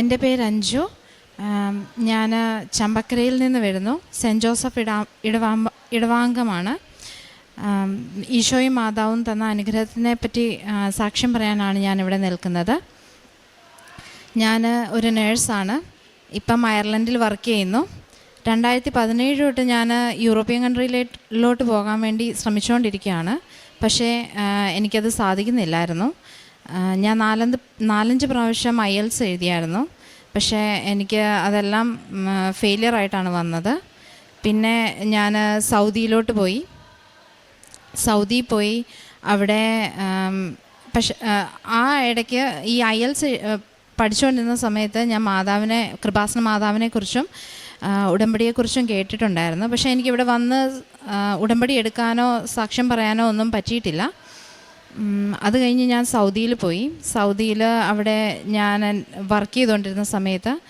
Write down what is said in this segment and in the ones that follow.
എന്റെ പേര് അഞ്ജു. ഞാൻ ചമ്പക്കരയിൽ നിന്ന് വരുന്നു. സെന്റ് ജോസഫ് ഇടാ ഇടവാമ്പ ഇടവാംഗമാണ്. ഈശോയും മാതാവും തന്ന അനുഗ്രഹത്തിനെ പറ്റി സാക്ഷ്യം പറയാനാണ് ഞാൻ ഇവിടെ നിൽക്കുന്നത്. ഞാൻ ഒരു നേഴ്സാണ്. ഇപ്പം അയർലൻഡിൽ വർക്ക് ചെയ്യുന്നു. രണ്ടായിരത്തി പതിനേഴ് തൊട്ട് ഞാൻ യൂറോപ്യൻ കൺട്രിയിലോട്ട് പോകാൻ വേണ്ടി ശ്രമിച്ചുകൊണ്ടിരിക്കുകയാണ്. പക്ഷേ എനിക്കത് സാധിക്കുന്നില്ലായിരുന്നു. ഞാൻ നാലഞ്ച് നാലഞ്ച് പ്രാവശ്യം ഐ എൽസ് എഴുതിയായിരുന്നു. പക്ഷേ എനിക്ക് അതെല്ലാം ഫെയിലിയർ ആയിട്ടാണ് വന്നത്. പിന്നെ ഞാൻ സൗദിയിലോട്ട് പോയി. സൗദി പോയി. അവിടെ പക്ഷെ ആ, ഇടയ്ക്ക് ഈ ഐ എൽസ് പഠിച്ചുകൊണ്ടിരുന്ന സമയത്ത് ഞാൻ മാതാവിനെ കൃപാസന മാതാവിനെക്കുറിച്ചും ഉടമ്പടിയെക്കുറിച്ചും കേട്ടിട്ടുണ്ടായിരുന്നു. പക്ഷേ എനിക്കിവിടെ വന്ന് ഉടമ്പടി എടുക്കാനോ സാക്ഷ്യം പറയാനോ ഒന്നും പറ്റിയിട്ടില്ല. അത് കഴിഞ്ഞ് ഞാൻ സൗദിയിൽ പോയി. സൗദിയിൽ അവിടെ ഞാൻ വർക്ക് ചെയ്തുകൊണ്ടിരുന്ന സമയത്ത്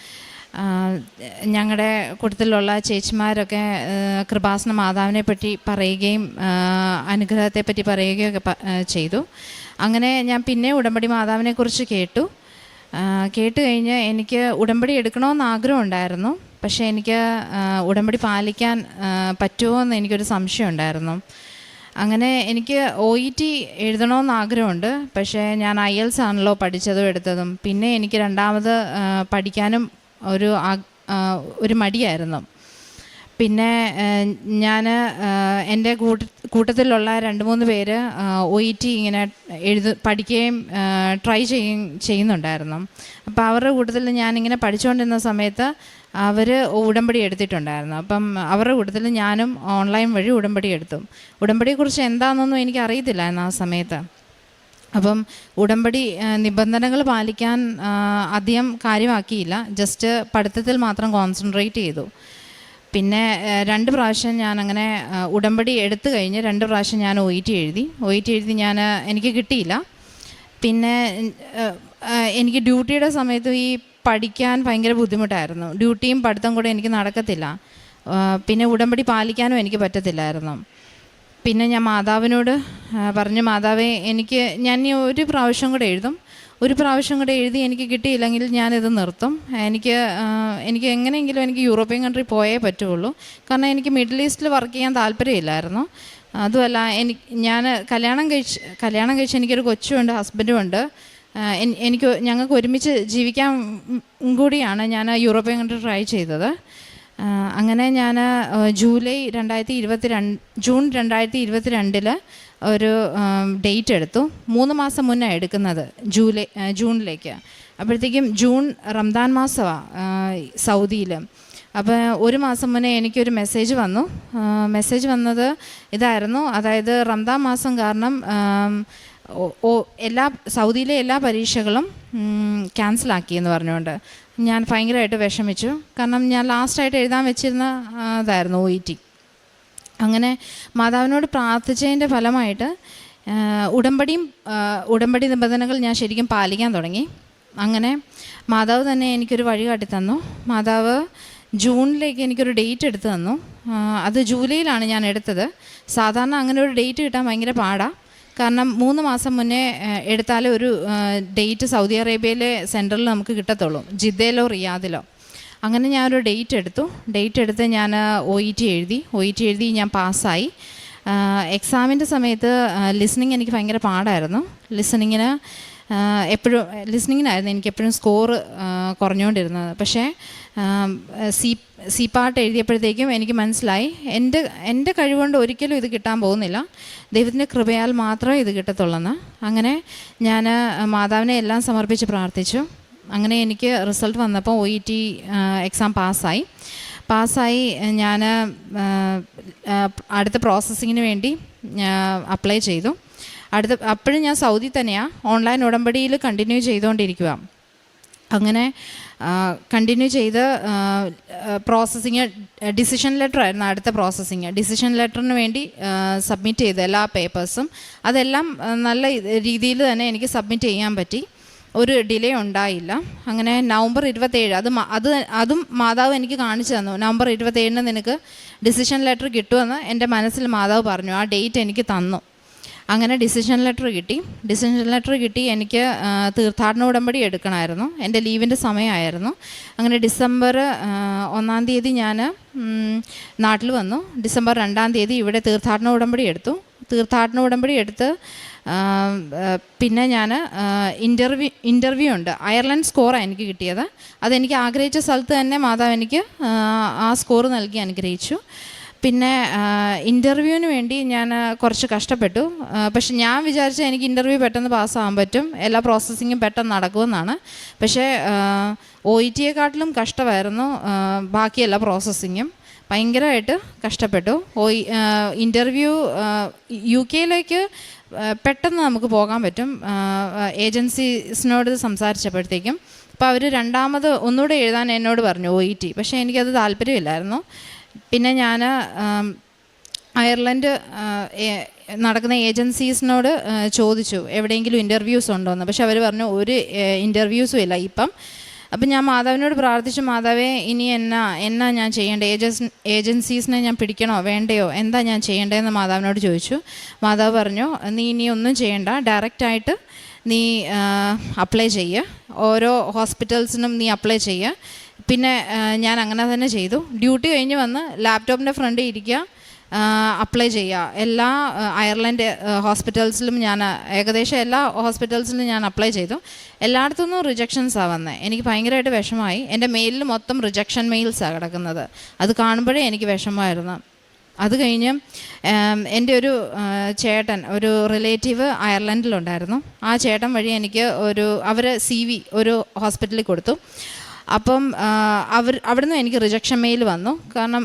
ഞങ്ങളുടെ കൂട്ടത്തിലുള്ള ചേച്ചിമാരൊക്കെ കൃപാസന മാതാവിനെ പറ്റി പറയുകയും അനുഗ്രഹത്തെ പറ്റി പറയുകയൊക്കെ പ- ചെയ്തു. അങ്ങനെ ഞാൻ പിന്നെ ഉടമ്പടി മാതാവിനെ കുറിച്ച് കേട്ടു. കേട്ട് കഴിഞ്ഞ് എനിക്ക് ഉടമ്പടി എടുക്കണമെന്ന് ആഗ്രഹം ഉണ്ടായിരുന്നു. പക്ഷേ എനിക്ക് ഉടമ്പടി പാലിക്കാൻ പറ്റുമോ എന്ന് എനിക്കൊരു സംശയം ഉണ്ടായിരുന്നു. അങ്ങനെ എനിക്ക് ഒ ഇ ടി എഴുതണമെന്ന് ആഗ്രഹമുണ്ട്. പക്ഷേ ഞാൻ ഐ എൽസ് ആണല്ലോ പഠിച്ചതും എടുത്തതും. പിന്നെ എനിക്ക് രണ്ടാമത് പഠിക്കാനും ഒരു ഒരു മടിയായിരുന്നു. പിന്നെ ഞാൻ എന്റെ കൂട്ട കൂട്ടത്തിലുള്ള രണ്ട് മൂന്ന് പേര് ഒ ഇ ടി ഇങ്ങനെ എഴുത പഠിക്കുകയും ട്രൈ ചെയ്യുകയും ചെയ്യുന്നുണ്ടായിരുന്നു. അപ്പോൾ അവരുടെ കൂട്ടത്തിൽ ഞാനിങ്ങനെ പഠിച്ചുകൊണ്ടിരുന്ന സമയത്ത് അവർ ഉടമ്പടി എടുത്തിട്ടുണ്ടായിരുന്നു. അപ്പം അവരുടെ കൂട്ടത്തിൽ ഞാനും ഓൺലൈൻ വഴി ഉടമ്പടി എടുത്തു. ഉടമ്പടിയെക്കുറിച്ച് എന്താണെന്നൊന്നും എനിക്ക് അറിയത്തില്ലായിരുന്നു ആ സമയത്ത്. അപ്പം ഉടമ്പടി നിബന്ധനകൾ പാലിക്കാൻ അധികം കാര്യമാക്കിയില്ല. ജസ്റ്റ് പഠിത്തത്തിൽ മാത്രം കോൺസെൻട്രേറ്റ് ചെയ്തു. പിന്നെ രണ്ട് പ്രാവശ്യം ഞാൻ അങ്ങനെ ഉടമ്പടി എടുത്തു കഴിഞ്ഞ് രണ്ട് പ്രാവശ്യം ഞാൻ ഒ എഴുതി. ഒ എഴുതി ഞാൻ എനിക്ക് കിട്ടിയില്ല. പിന്നെ എനിക്ക് ഡ്യൂട്ടിയുടെ സമയത്ത് ഈ പഠിക്കാൻ ഭയങ്കര ബുദ്ധിമുട്ടായിരുന്നു. ഡ്യൂട്ടിയും പഠിത്തം കൂടെ എനിക്ക് നടക്കത്തില്ല. പിന്നെ ഉടമ്പടി പാലിക്കാനും എനിക്ക് പറ്റത്തില്ലായിരുന്നു. പിന്നെ ഞാൻ മാതാവിനോട് പറഞ്ഞു മാതാവേ എനിക്ക് ഞാൻ ഒരു പ്രാവശ്യം കൂടെ എഴുതും. ഒരു പ്രാവശ്യം കൂടെ എഴുതി എനിക്ക് കിട്ടിയില്ലെങ്കിൽ ഞാനിത് നിർത്തും. എനിക്ക് എനിക്ക് എങ്ങനെയെങ്കിലും എനിക്ക് യൂറോപ്യൻ കൺട്രി പോയേ പറ്റുള്ളൂ. കാരണം എനിക്ക് മിഡിൽ ഈസ്റ്റിൽ വർക്ക് ചെയ്യാൻ താല്പര്യമില്ലായിരുന്നു. അതുമല്ല എനിക്ക് ഞാൻ കല്യാണം കഴിച്ച് കല്യാണം കഴിച്ച് എനിക്കൊരു കൊച്ചുമുണ്ട് ഹസ്ബൻഡും ഉണ്ട്. ആ, എൻ- എനിക്ക് ഞങ്ങൾക്ക് ഒരുമിച്ച് ജീവിക്കാൻ കൂടിയാണ് ഞാൻ യൂറോപ്യൻ കൺട്രി ട്രൈ ചെയ്തത്. അങ്ങനെ ഞാൻ ജൂലൈ രണ്ടായിരത്തി ഇരുപത്തി രണ്ട് ജൂൺ രണ്ടായിരത്തി ഇരുപത്തി രണ്ടിൽ ഒരു ഡേറ്റ് എടുത്തു. മൂന്ന് മാസം മുന്നേ എടുക്കുന്നത് ജൂലൈ ജൂണിലേക്ക്. അപ്പോഴത്തേക്കും ജൂൺ റംദാൻ മാസമാണ് സൗദിയിൽ അപ്പോൾ ഒരു മാസം മുന്നേ എനിക്കൊരു മെസ്സേജ് വന്നു. മെസ്സേജ് വന്നത് ഇതായിരുന്നു. അതായത് റംദാൻ മാസം കാരണം ഓ- എല്ലാ സൗദിയിലെ എല്ലാ പരീക്ഷകളും ക്യാൻസലാക്കി എന്ന് പറഞ്ഞുകൊണ്ട് ഞാൻ ഭയങ്കരമായിട്ട് വിഷമിച്ചു. കാരണം ഞാൻ ലാസ്റ്റായിട്ട് എഴുതാൻ വെച്ചിരുന്ന ഇതായിരുന്നു ഒ ഇ ടി അങ്ങനെ മാതാവിനോട് പ്രാർത്ഥിച്ചതിന്റെ ഫലമായിട്ട് ഉടമ്പടിയും ഉടമ്പടി നിബന്ധനകൾ ഞാൻ ശരിക്കും പാലിക്കാൻ തുടങ്ങി. അങ്ങനെ മാതാവ് തന്നെ എനിക്കൊരു വഴി കാട്ടി തന്നു മാതാവ് ജൂണിലേക്ക് എനിക്കൊരു ഡേറ്റ് എടുത്തു തന്നു. അത് ജൂലൈയിലാണ് ഞാൻ എടുത്തത്. സാധാരണ അങ്ങനെ ഒരു ഡേറ്റ് കിട്ടാൻ ഭയങ്കര പാടാണ് കാരണം മൂന്ന് മാസം മുന്നേ എടുത്താൽ ഒരു ഡേറ്റ് സൗദി അറേബ്യയിലെ സെന്ററിൽ നമുക്ക് കിട്ടത്തുള്ളൂ. ജിദ്ദയിലോ റിയാദിലോ. അങ്ങനെ ഞാനൊരു ഡേറ്റ് എടുത്തു. ഡേറ്റ് എടുത്ത് ഞാൻ ഒ ഇ ടി എഴുതി. ഒ ഇ ടി എഴുതി ഞാൻ പാസ്സായി. എക്സാമിന്റെ സമയത്ത് ലിസണിങ് എനിക്ക് ഭയങ്കര പാടായിരുന്നു. ലിസണിങ്ങിന് എപ്പോഴും ലിസ്ണിങ്ങിനായിരുന്നു എനിക്ക് എപ്പോഴും സ്കോർ കുറഞ്ഞുകൊണ്ടിരുന്നത്. പക്ഷേ സി സി പാട്ട് എഴുതിയപ്പോഴത്തേക്കും എനിക്ക് മനസ്സിലായി എന്റെ എന്റെ കഴിവുകൊണ്ട് ഒരിക്കലും ഇത് കിട്ടാൻ പോകുന്നില്ല. ദൈവത്തിന്റെ കൃപയാൽ മാത്രമേ ഇത് കിട്ടത്തുള്ളെന്ന്. അങ്ങനെ ഞാൻ മാതാവിനെ എല്ലാം സമർപ്പിച്ച് പ്രാർത്ഥിച്ചു. അങ്ങനെ എനിക്ക് റിസൾട്ട് വന്നപ്പോൾ ഒ ഇ ടി എക്സാം പാസ്സായി. പാസ്സായി ഞാൻ അടുത്ത പ്രോസസ്സിങ്ങിന് വേണ്ടി അപ്ലൈ ചെയ്തു. അടുത്ത അപ്പോഴും ഞാൻ സൗദി തന്നെയാണ് ഓൺലൈൻ ഉടമ്പടിയിൽ കണ്ടിന്യൂ ചെയ്തുകൊണ്ടിരിക്കുക അങ്ങനെ കണ്ടിന്യൂ ചെയ്ത് പ്രോസസ്സിങ് ഡിസിഷൻ ലെറ്റർ ആയിരുന്നു അടുത്ത പ്രോസസ്സിങ് ഡിസിഷൻ ലെറ്ററിന് വേണ്ടി സബ്മിറ്റ് ചെയ്ത എല്ലാ പേപ്പേഴ്സും അതെല്ലാം നല്ല രീതിയിൽ തന്നെ എനിക്ക് സബ്മിറ്റ് ചെയ്യാൻ പറ്റി. ഒരു ഡിലേ ഉണ്ടായില്ല. അങ്ങനെ നവംബർ ഇരുപത്തേഴ് അത് അത് അതും മാതാവ് എനിക്ക് കാണിച്ചു തന്നു. നവംബർ ഇരുപത്തേഴിന് നിനക്ക് ഡിസിഷൻ ലെറ്റർ കിട്ടുമെന്ന് എന്റെ മനസ്സിൽ മാതാവ് പറഞ്ഞു. ആ ഡേറ്റ് എനിക്ക് തന്നു. അങ്ങനെ ഡിസിഷൻ ലെറ്റർ കിട്ടി. ഡിസിഷൻ ലെറ്റർ കിട്ടി. എനിക്ക് തീർത്ഥാടന ഉടമ്പടി എടുക്കണമായിരുന്നു. എന്റെ ലീവിന്റെ സമയമായിരുന്നു. അങ്ങനെ ഡിസംബർ ഒന്നാം തീയതി ഞാൻ നാട്ടിൽ വന്നു. ഡിസംബർ രണ്ടാം തീയതി ഇവിടെ തീർത്ഥാടന ഉടമ്പടി എടുത്തു. തീർത്ഥാടന ഉടമ്പടി എടുത്ത് പിന്നെ ഞാൻ ഇന്റർവ്യൂ ഇന്റർവ്യൂ ഉണ്ട്. അയർലൻഡ് സ്കോറാണ് എനിക്ക് കിട്ടിയത്. അതെനിക്ക് ആഗ്രഹിച്ച സ്ഥലത്ത് തന്നെ മാതാവ് എനിക്ക് ആ സ്കോർ നൽകി അനുഗ്രഹിച്ചു. പിന്നെ ഇന്റർവ്യൂവിന് വേണ്ടി ഞാൻ കുറച്ച് കഷ്ടപ്പെട്ടു. പക്ഷെ ഞാൻ വിചാരിച്ച എനിക്ക് ഇന്റർവ്യൂ പെട്ടെന്ന് പാസ്സാകാൻ പറ്റും. എല്ലാ പ്രോസസ്സിങ്ങും പെട്ടെന്ന് നടക്കുമെന്നാണ്. പക്ഷേ ഒ ഇ ടിയെക്കാട്ടിലും കഷ്ടമായിരുന്നു ബാക്കി എല്ലാ പ്രോസസ്സിങ്ങും. ഭയങ്കരമായിട്ട് കഷ്ടപ്പെട്ടു. ഓ ഇന്റർവ്യൂ യു കെയിലേക്ക് പെട്ടെന്ന് നമുക്ക് പോകാൻ പറ്റും. ഏജൻസീസിനോട് സംസാരിച്ചപ്പോഴത്തേക്കും. അപ്പോൾ അവർ രണ്ടാമത് ഒന്നുകൂടെ എഴുതാൻ എന്നോട് പറഞ്ഞു ഒ ഇ ടി. പക്ഷേ എനിക്കത് താല്പര്യമില്ലായിരുന്നു. പിന്നെ ഞാൻ അയർലൻഡ് നടക്കുന്ന ഏജൻസീസിനോട് ചോദിച്ചു എവിടെയെങ്കിലും ഇന്റർവ്യൂസ് ഉണ്ടോയെന്ന് പക്ഷെ അവർ പറഞ്ഞു ഒരു ഇന്റർവ്യൂസും ഇല്ല ഇപ്പം. അപ്പം ഞാൻ മാതാവിനോട് പ്രാർത്ഥിച്ചു മാതാവേ ഇനി എന്നാ എന്നാ ഞാൻ ചെയ്യേണ്ടത് ഏജൻസ് ഏജൻസീസിനെ ഞാൻ പിടിക്കണോ? വേണ്ടയോ? എന്താ ഞാൻ ചെയ്യേണ്ടതെന്ന് മാതാവിനോട് ചോദിച്ചു. മാതാവ് പറഞ്ഞു നീ ഇനി ഒന്നും ചെയ്യണ്ട. ഡയറക്റ്റായിട്ട് നീ അപ്ലൈ ചെയ്യുക ഓരോ ഹോസ്പിറ്റൽസിനും നീ അപ്ലൈ ചെയ്യുക പിന്നെ ഞാൻ അങ്ങനെ തന്നെ ചെയ്തു. ഡ്യൂട്ടി കഴിഞ്ഞ് വന്ന് ലാപ്ടോപ്പിന്റെ ഫ്രണ്ടിൽ ഇരിക്കുക അപ്ലൈ ചെയ്യുക. എല്ലാ അയർലൻഡ് ഹോസ്പിറ്റൽസിലും ഞാൻ ഏകദേശം എല്ലാ ഹോസ്പിറ്റൽസിലും ഞാൻ അപ്ലൈ ചെയ്തു. എല്ലായിടത്തുനിന്നും റിജക്ഷൻസാണ് വന്നത് എനിക്ക് ഭയങ്കരമായിട്ട് വിഷമമായി. എന്റെ മെയിലിൽ മൊത്തം റിജക്ഷൻ മെയിൽസാണ് കിടക്കുന്നത്. അത് കാണുമ്പോഴേ എനിക്ക് വിഷമമായിരുന്നു. അത് കഴിഞ്ഞ് എന്റെ ഒരു ചേട്ടൻ ഒരു റിലേറ്റീവ് അയർലൻഡിലുണ്ടായിരുന്നു. ആ ചേട്ടൻ വഴി എനിക്ക് ഒരു അവർ സി ഒരു ഹോസ്പിറ്റലിൽ കൊടുത്തു. അപ്പം അവർ അവിടെ നിന്ന് എനിക്ക് റിജക്ഷൻ മെയിൽ വന്നു. കാരണം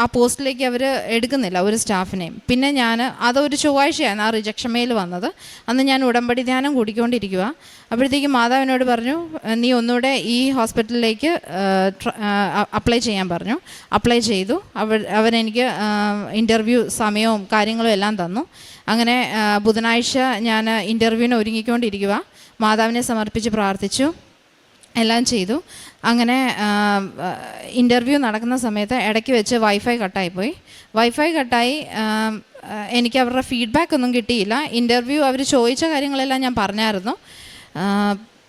ആ, പോസ്റ്റിലേക്ക് അവർ എടുക്കുന്നില്ല ഒരു സ്റ്റാഫിനെയും പിന്നെ ഞാൻ അതൊരു ചൊവ്വാഴ്ചയാണ് ആ റിജക്ഷൻ മെയിൽ വന്നത്. അന്ന് ഞാൻ ഉടമ്പടി ധ്യാനം കൂടിക്കൊണ്ടിരിക്കുക അപ്പോഴത്തേക്കും മാതാവിനോട് പറഞ്ഞു നീ ഒന്നുകൂടെ ഈ ഹോസ്പിറ്റലിലേക്ക് അപ്ലൈ ചെയ്യാൻ പറഞ്ഞു. അപ്ലൈ ചെയ്തു. അവർ അവരെനിക്ക് ഇന്റർവ്യൂ സമയവും കാര്യങ്ങളും എല്ലാം തന്നു. അങ്ങനെ ബുധനാഴ്ച ഞാൻ ഇന്റർവ്യൂവിന് ഒരുങ്ങിക്കൊണ്ടിരിക്കുക മാതാവിനെ സമർപ്പിച്ച് പ്രാർത്ഥിച്ചു. എല്ലാം ചെയ്തു. അങ്ങനെ ഇന്റർവ്യൂ നടക്കുന്ന സമയത്ത് ഇടയ്ക്ക് വെച്ച് വൈഫൈ കട്ടായിപ്പോയി വൈഫൈ കട്ടായി എനിക്ക് അവരുടെ ഫീഡ്ബാക്ക് ഒന്നും കിട്ടിയില്ല. ഇന്റർവ്യൂ അവർ ചോദിച്ച കാര്യങ്ങളെല്ലാം ഞാൻ പറഞ്ഞായിരുന്നു.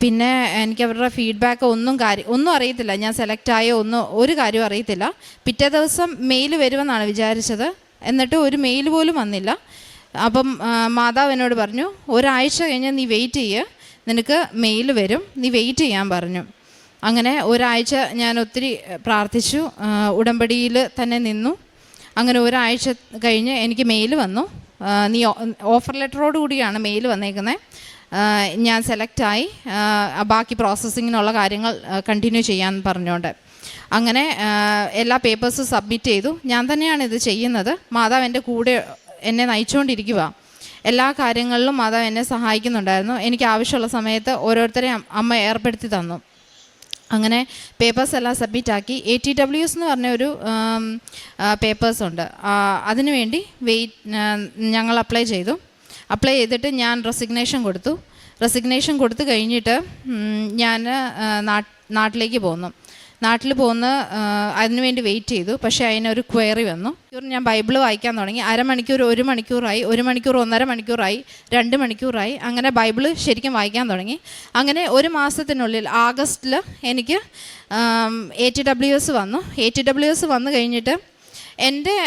പിന്നെ എനിക്ക് അവരുടെ ഫീഡ്ബാക്ക് ഒന്നും കാര്യം ഒന്നും അറിയത്തില്ല. ഞാൻ സെലക്ട് ആയോ ഒന്നും ഒരു കാര്യവും അറിയത്തില്ല. പിറ്റേ ദിവസം മെയിൽ വരുമെന്നാണ് വിചാരിച്ചത്. എന്നിട്ട് ഒരു മെയിൽ പോലും വന്നില്ല. അപ്പം മാതാവ് എന്നോട് പറഞ്ഞു ഒരാഴ്ച കഴിഞ്ഞ് നീ വെയിറ്റ് ചെയ്യുക നിനക്ക് മെയിൽ വരും. നീ വെയിറ്റ് ചെയ്യാൻ പറഞ്ഞു. അങ്ങനെ ഒരാഴ്ച ഞാൻ ഒത്തിരി പ്രാർത്ഥിച്ചു. ഉടമ്പടിയിൽ തന്നെ നിന്നു. അങ്ങനെ ഒരാഴ്ച കഴിഞ്ഞ് എനിക്ക് മെയിൽ വന്നു. നീ ഓഫർ ലെറ്ററോട് കൂടിയാണ് മെയിൽ വന്നേക്കുന്നത് ഞാൻ സെലക്റ്റായി ബാക്കി പ്രോസസ്സിങ്ങിനുള്ള കാര്യങ്ങൾ കണ്ടിന്യൂ ചെയ്യാൻ പറഞ്ഞുകൊണ്ട് അങ്ങനെ എല്ലാ പേപ്പേഴ്സും സബ്മിറ്റ് ചെയ്തു. ഞാൻ തന്നെയാണ് ഇത് ചെയ്യുന്നത്. മാതാവ് എന്റെ കൂടെ എന്നെ നയിച്ചുകൊണ്ടിരിക്കുക എല്ലാ കാര്യങ്ങളിലും മാതാവ് എന്നെ സഹായിക്കുന്നുണ്ടായിരുന്നു. എനിക്ക് ആവശ്യമുള്ള സമയത്ത് ഓരോരുത്തരെ അമ്മ ഏർപ്പെടുത്തി തന്നു. അങ്ങനെ പേപ്പേഴ്സ് എല്ലാം സബ്മിറ്റ് ആക്കി. എ ടി ഡബ്ല്യു എസ് എന്ന് പറഞ്ഞ ഒരു പേപ്പേഴ്സ് ഉണ്ട്. അതിനുവേണ്ടി വെയിറ്റ് ഞങ്ങൾ അപ്ലൈ ചെയ്തു. അപ്ലൈ ചെയ്തിട്ട് ഞാൻ റെസിഗ്നേഷൻ കൊടുത്തു. റെസിഗ്നേഷൻ കൊടുത്തു കഴിഞ്ഞിട്ട് ഞാൻ നാട്ടിലേക്ക് പോന്നു. നാട്ടിൽ പോകുന്ന അതിനുവേണ്ടി വെയിറ്റ് ചെയ്തു. പക്ഷേ അതിനൊരു ക്വയറി വന്നു. ഞാൻ ബൈബിൾ വായിക്കാൻ തുടങ്ങി. അരമണിക്കൂർ ഒരു മണിക്കൂറായി ഒരു മണിക്കൂർ ഒന്നര മണിക്കൂറായി രണ്ട് മണിക്കൂറായി. അങ്ങനെ ബൈബിൾ ശരിക്കും വായിക്കാൻ തുടങ്ങി. അങ്ങനെ ഒരു മാസത്തിനുള്ളിൽ ആഗസ്റ്റിൽ എനിക്ക് എ ടി ഡബ്ല്യു എസ് വന്നു. എ ടി ഡബ്ല്യു എസ് വന്നു കഴിഞ്ഞിട്ട് എന്റെ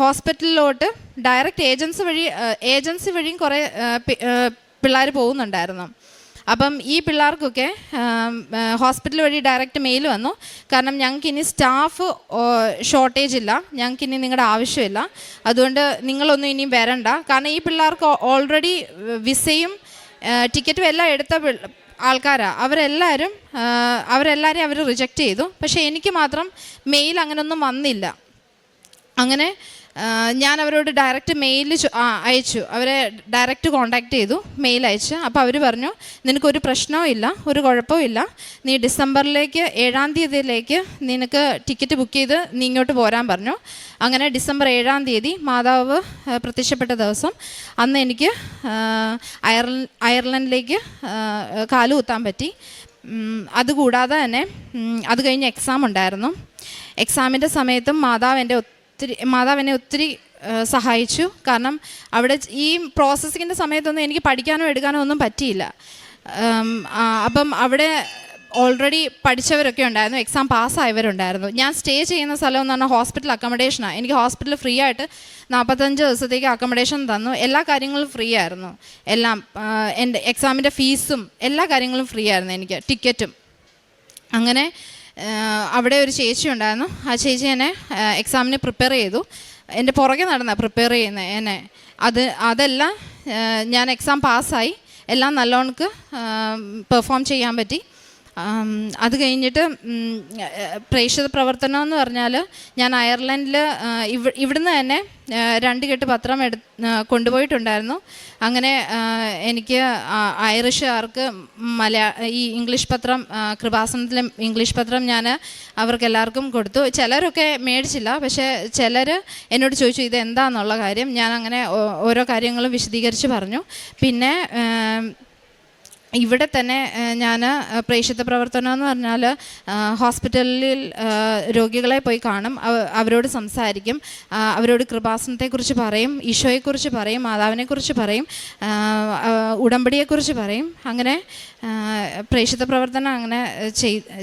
ഹോസ്പിറ്റലിലോട്ട് ഡയറക്റ്റ് ഏജൻസി വഴി ഏജൻസി വഴിയും കുറേ പിള്ളേർ പോകുന്നുണ്ടായിരുന്നു. അപ്പം ഈ പിള്ളേർക്കൊക്കെ ഹോസ്പിറ്റൽ വഴി ഡയറക്റ്റ് മെയിൽ വന്നു. കാരണം ഞങ്ങൾക്ക് ഇനി സ്റ്റാഫ് ഷോർട്ടേജ് ഇല്ല. ഞങ്ങൾക്ക് ഇനി നിങ്ങളുടെ ആവശ്യമില്ല. അതുകൊണ്ട് നിങ്ങളൊന്നും ഇനിയും വരണ്ട. കാരണം ഈ പിള്ളേർക്ക് ഓൾറെഡി വിസയും ടിക്കറ്റും എല്ലാം എടുത്ത ആൾക്കാരാണ് അവരെല്ലാവരും അവരെല്ലാവരെയും അവർ റിജക്റ്റ് ചെയ്തു. പക്ഷേ എനിക്ക് മാത്രം മെയിൽ അങ്ങനെയൊന്നും വന്നില്ല. അങ്ങനെ ഞാൻ അവരോട് ഡയറക്റ്റ് മെയിൽ അയച്ചു. അവരെ ഡയറക്റ്റ് കോണ്ടാക്ട് ചെയ്തു മെയിൽ അയച്ച്. അപ്പോൾ അവർ പറഞ്ഞു നിനക്കൊരു പ്രശ്നവും ഇല്ല ഒരു കുഴപ്പവും ഇല്ല. നീ ഡിസംബറിലേക്ക് ഏഴാം തീയതിയിലേക്ക് നിനക്ക് ടിക്കറ്റ് ബുക്ക് ചെയ്ത് നീ ഇങ്ങോട്ട് പോരാൻ പറഞ്ഞു. അങ്ങനെ ഡിസംബർ ഏഴാം തീയതി മാതാവ് പ്രത്യക്ഷപ്പെട്ട ദിവസം അന്ന് എനിക്ക് അയർല അയർലൻഡിലേക്ക് കാലുകുത്താൻ പറ്റി. അതുകൂടാതെ തന്നെ അത് കഴിഞ്ഞ് എക്സാം ഉണ്ടായിരുന്നു. എക്സാമിന്റെ സമയത്തും മാതാവ് എന്റെ ഒത്തിരി മാതാവ് എന്നെ ഒത്തിരി സഹായിച്ചു. കാരണം അവിടെ ഈ പ്രോസസ്സിങ്ങിന്റെ സമയത്തൊന്നും എനിക്ക് പഠിക്കാനോ എടുക്കാനോ ഒന്നും പറ്റിയില്ല. അപ്പം അവിടെ ഓൾറെഡി പഠിച്ചവരൊക്കെ ഉണ്ടായിരുന്നു. എക്സാം പാസ്സായവരുണ്ടായിരുന്നു ഞാൻ സ്റ്റേ ചെയ്യുന്ന സ്ഥലം എന്ന് പറഞ്ഞാൽ ഹോസ്പിറ്റൽ അക്കോമഡേഷനാണ് എനിക്ക് ഹോസ്പിറ്റൽ ഫ്രീ ആയിട്ട് നാൽപ്പത്തഞ്ച് ദിവസത്തേക്ക് അക്കോമഡേഷൻ തന്നു. എല്ലാ കാര്യങ്ങളും ഫ്രീ ആയിരുന്നു. എല്ലാം എന്റെ എക്സാമിന്റെ ഫീസും എല്ലാ കാര്യങ്ങളും ഫ്രീ ആയിരുന്നു എനിക്ക് ടിക്കറ്റും അങ്ങനെ അവിടെ ഒരു ചേച്ചി ഉണ്ടായിരുന്നു. ആ ചേച്ചി എന്നെ എക്സാമിന് പ്രിപ്പയർ ചെയ്തു. എന്റെ പുറകെ നടന്ന പ്രിപ്പയർ ചെയ്യുന്നത് എന്നെ. അത് അതെല്ലാം ഞാൻ എക്സാം പാസ്സായി എല്ലാം നല്ലോണക്ക് പെർഫോം ചെയ്യാൻ പറ്റി. അത് കഴിഞ്ഞിട്ട് പ്രേക്ഷിത പ്രവർത്തനം എന്ന് പറഞ്ഞാൽ ഞാൻ അയർലൻഡിൽ ഇവ ഇവിടുന്ന് തന്നെ രണ്ട് കെട്ട് പത്രം എടു കൊണ്ടുപോയിട്ടുണ്ടായിരുന്നു. അങ്ങനെ എനിക്ക് ഐറിഷുകാർക്ക് മലയാ ഈ ഇംഗ്ലീഷ് പത്രം കൃപാസനത്തിലെ ഇംഗ്ലീഷ് പത്രം ഞാൻ അവർക്ക് എല്ലാവർക്കും കൊടുത്തു. ചിലരൊക്കെ മേടിച്ചില്ല പക്ഷേ ചിലർ എന്നോട് ചോദിച്ചു ഇത് എന്താണെന്നുള്ള കാര്യം? ഞാൻ അങ്ങനെ ഓരോ കാര്യങ്ങളും വിശദീകരിച്ച് പറഞ്ഞു. പിന്നെ ഇവിടെ തന്നെ ഞാൻ പ്രേക്ഷിത പ്രവർത്തനം എന്ന് പറഞ്ഞാൽ ഹോസ്പിറ്റലിൽ രോഗികളെ പോയി കാണും അവരോട് സംസാരിക്കും അവരോട് കൃപാസനത്തെക്കുറിച്ച് പറയും ഈശോയെക്കുറിച്ച് പറയും മാതാവിനെക്കുറിച്ച് പറയും ഉടമ്പടിയെക്കുറിച്ച് പറയും അങ്ങനെ പ്രേക്ഷിത പ്രവർത്തനം അങ്ങനെ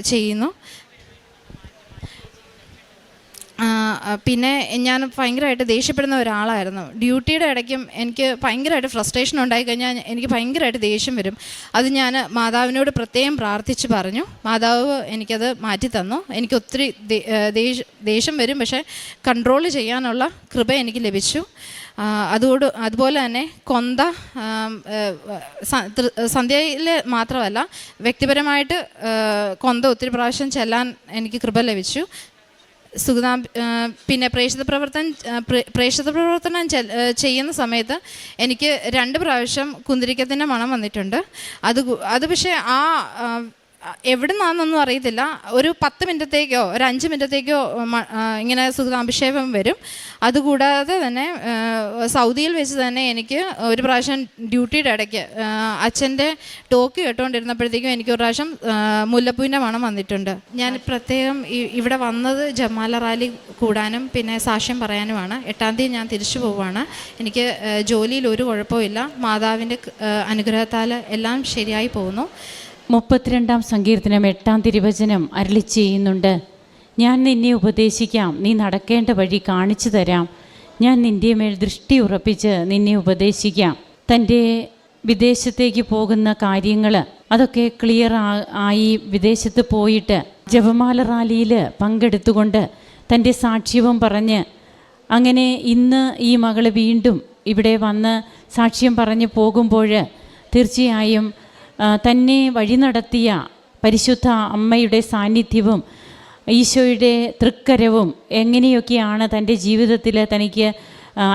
ചെയ്യുന്നു. പിന്നെ ഞാൻ ഭയങ്കരമായിട്ട് ദേഷ്യപ്പെടുന്ന ഒരാളായിരുന്നു. ഡ്യൂട്ടിയുടെ ഇടയ്ക്കും എനിക്ക് ഭയങ്കരമായിട്ട് ഫ്രസ്ട്രേഷൻ ഉണ്ടായി കഴിഞ്ഞാൽ എനിക്ക് ഭയങ്കരമായിട്ട് ദേഷ്യം വരും. അത് ഞാൻ മാതാവിനോട് പ്രത്യേകം പ്രാർത്ഥിച്ച് പറഞ്ഞു. മാതാവ് എനിക്കത് മാറ്റി തന്നു. എനിക്ക് ഒത്തിരി ദേഷ്യം വരും. പക്ഷേ കൺട്രോൾ ചെയ്യാനുള്ള കൃപ എനിക്ക് ലഭിച്ചു. അതോട് അതുപോലെ തന്നെ കൊന്ത സന്ധ്യയിൽ മാത്രമല്ല വ്യക്തിപരമായിട്ട് കൊന്ത ഒത്തിരി പ്രാവശ്യം ചെല്ലാൻ എനിക്ക് കൃപ ലഭിച്ചു. സുഗതാ പിന്നെ പ്രേക്ഷിത പ്രവർത്തനം പ്രേക്ഷിത പ്രവർത്തനം ചെയ്യുന്ന സമയത്ത് എനിക്ക് രണ്ട് പ്രാവശ്യം കുന്തിരിക്കത്തിന്റെ മണം വന്നിട്ടുണ്ട്. അത് അത് പക്ഷേ ആ, എവിടെ നിന്നാണെന്നൊന്നും അറിയത്തില്ല. ഒരു പത്ത് മിനിറ്റത്തേക്കോ ഒരു അഞ്ച് മിനിറ്റത്തേക്കോ ഇങ്ങനെ സുഗതാഭിഷേകം വരും. അതുകൂടാതെ തന്നെ സൗദിയിൽ വെച്ച് തന്നെ എനിക്ക് ഒരു പ്രാവശ്യം ഡ്യൂട്ടിയുടെ ഇടയ്ക്ക് അച്ഛന്റെ ടോക്ക് കേട്ടുകൊണ്ടിരുന്നപ്പോഴത്തേക്കും എനിക്ക് ഒരു പ്രാവശ്യം മുല്ലപ്പൂവിന്റെ മണം വന്നിട്ടുണ്ട്. ഞാൻ പ്രത്യേകം ഇവിടെ വന്നത് ജമാല റാലി കൂടാനും പിന്നെ സാക്ഷ്യം പറയാനുമാണ്. എട്ടാം തീയതി ഞാൻ തിരിച്ചു പോവുകയാണ്. എനിക്ക് ജോലിയിൽ ഒരു കുഴപ്പമില്ല മാതാവിന്റെ അനുഗ്രഹത്താൽ എല്ലാം ശരിയായി പോകുന്നു. മുപ്പത്തിരണ്ടാം സങ്കീർത്തനം എട്ടാം തിരുവചനം അരളി ചെയ്യുന്നുണ്ട്. ഞാൻ നിന്നെ ഉപദേശിക്കാം. നീ നടക്കേണ്ട വഴി കാണിച്ചു തരാം. ഞാൻ നിന്റെ മേൽ ദൃഷ്ടി ഉറപ്പിച്ച് നിന്നെ ഉപദേശിക്കാം. തന്റെ വിദേശത്തേക്ക് പോകുന്ന കാര്യങ്ങൾ അതൊക്കെ ക്ലിയർ ആയി വിദേശത്ത് പോയിട്ട് ജപമാല റാലിയിൽ പങ്കെടുത്തുകൊണ്ട് തന്റെ സാക്ഷ്യവും പറഞ്ഞ് അങ്ങനെ ഇന്ന് ഈ മകൾ വീണ്ടും ഇവിടെ വന്ന് സാക്ഷ്യം പറഞ്ഞ് പോകുമ്പോൾ തീർച്ചയായും തന്നെ വഴി നടത്തിയ പരിശുദ്ധ അമ്മയുടെ സാന്നിധ്യവും ഈശോയുടെ തൃക്കരവും എങ്ങനെയൊക്കെയാണ് തന്റെ ജീവിതത്തിൽ തനിക്ക്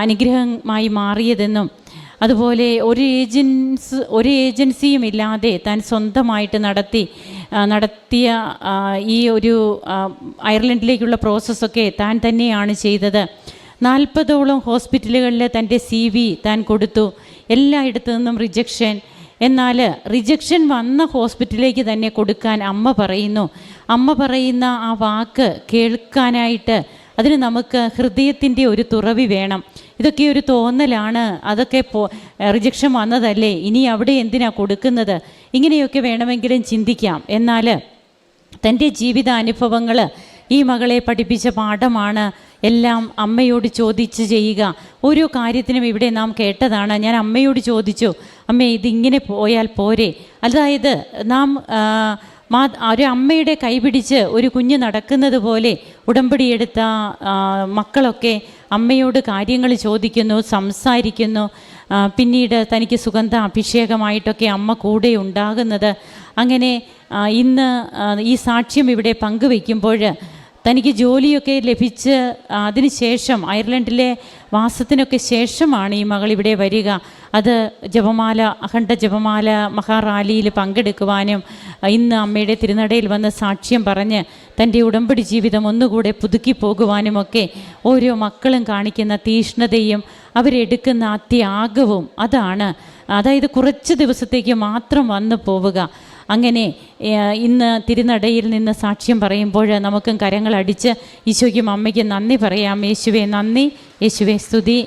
അനുഗ്രഹമായി മാറിയതെന്നും അതുപോലെ ഒരു ഏജൻസ് ഒരു ഏജൻസിയും ഇല്ലാതെ താൻ സ്വന്തമായിട്ട് നടത്തി നടത്തിയ ഈ ഒരു അയർലൻഡിലേക്കുള്ള പ്രോസസ്സൊക്കെ താൻ തന്നെയാണ് ചെയ്തത്. നാൽപ്പതോളം ഹോസ്പിറ്റലുകളിൽ തന്റെ സി വി താൻ കൊടുത്തു. എല്ലായിടത്തു നിന്നും റിജക്ഷൻ എന്നാൽ റിജക്ഷൻ വന്ന ഹോസ്പിറ്റലിലേക്ക് തന്നെ കൊടുക്കാൻ അമ്മ പറയുന്നു. അമ്മ പറയുന്ന ആ വാക്ക് കേൾക്കാനായിട്ട് അതിന് നമുക്ക് ഹൃദയത്തിന്റെ ഒരു തുറവി വേണം. ഇതൊക്കെ ഒരു തോന്നലാണ്. അതൊക്കെ പോ റിജക്ഷൻ വന്നതല്ലേ? ഇനി അവിടെ എന്തിനാ കൊടുക്കുന്നത്? ഇങ്ങനെയൊക്കെ വേണമെങ്കിലും ചിന്തിക്കാം. എന്നാൽ തന്റെ ജീവിതാനുഭവങ്ങൾ ഈ മകളെ പഠിപ്പിച്ച പാഠമാണ് എല്ലാം അമ്മയോട് ചോദിച്ച് ചെയ്യുക. ഓരോ കാര്യത്തിനും ഇവിടെ നാം കേട്ടതാണ്. ഞാൻ അമ്മയോട് ചോദിച്ചു അമ്മേ ഇതിങ്ങനെ പോയാൽ പോരെ? അതായത് നാം മാ ഒരു അമ്മയുടെ കൈപിടിച്ച് ഒരു കുഞ്ഞ് നടക്കുന്നത് പോലെ ഉടമ്പടിയെടുത്ത മക്കളൊക്കെ അമ്മയോട് കാര്യങ്ങൾ ചോദിക്കുന്നു സംസാരിക്കുന്നു. പിന്നീട് തനിക്ക് സുഗന്ധ അഭിഷേകമായിട്ടൊക്കെ അമ്മ കൂടെ ഉണ്ടാകുന്നത്. അങ്ങനെ ഇന്ന് ഈ സാക്ഷ്യം ഇവിടെ പങ്കുവയ്ക്കുമ്പോൾ തനിക്ക് ജോലിയൊക്കെ ലഭിച്ച് അതിനുശേഷം അയർലൻഡിലെ വാസത്തിനൊക്കെ ശേഷമാണ് ഈ മകൾ ഇവിടെ വരിക. അത് ജപമാല അഖണ്ഡ ജപമാല മഹാറാലിയിൽ പങ്കെടുക്കുവാനും ഇന്ന് അമ്മയുടെ തിരുനടയിൽ വന്ന് സാക്ഷ്യം പറഞ്ഞ് തന്റെ ഉടമ്പടി ജീവിതം ഒന്നുകൂടെ പുതുക്കി പോകുവാനുമൊക്കെ ഓരോ മക്കളും കാണിക്കുന്ന തീഷ്ണതയും അവരെടുക്കുന്ന അത്യാഗവും ത്യാഗവും അതാണ്. അതായത് കുറച്ച് ദിവസത്തേക്ക് മാത്രം വന്നു പോവുക. അങ്ങനെ ഇന്ന് തിരുനടയിൽ നിന്ന് സാക്ഷ്യം പറയുമ്പോൾ നമുക്കും കരങ്ങളടിച്ച് ഈശോയ്ക്കും അമ്മയ്ക്കും നന്ദി പറയാം. യേശുവെ നന്ദി. യേശുവെ സ്തുതി.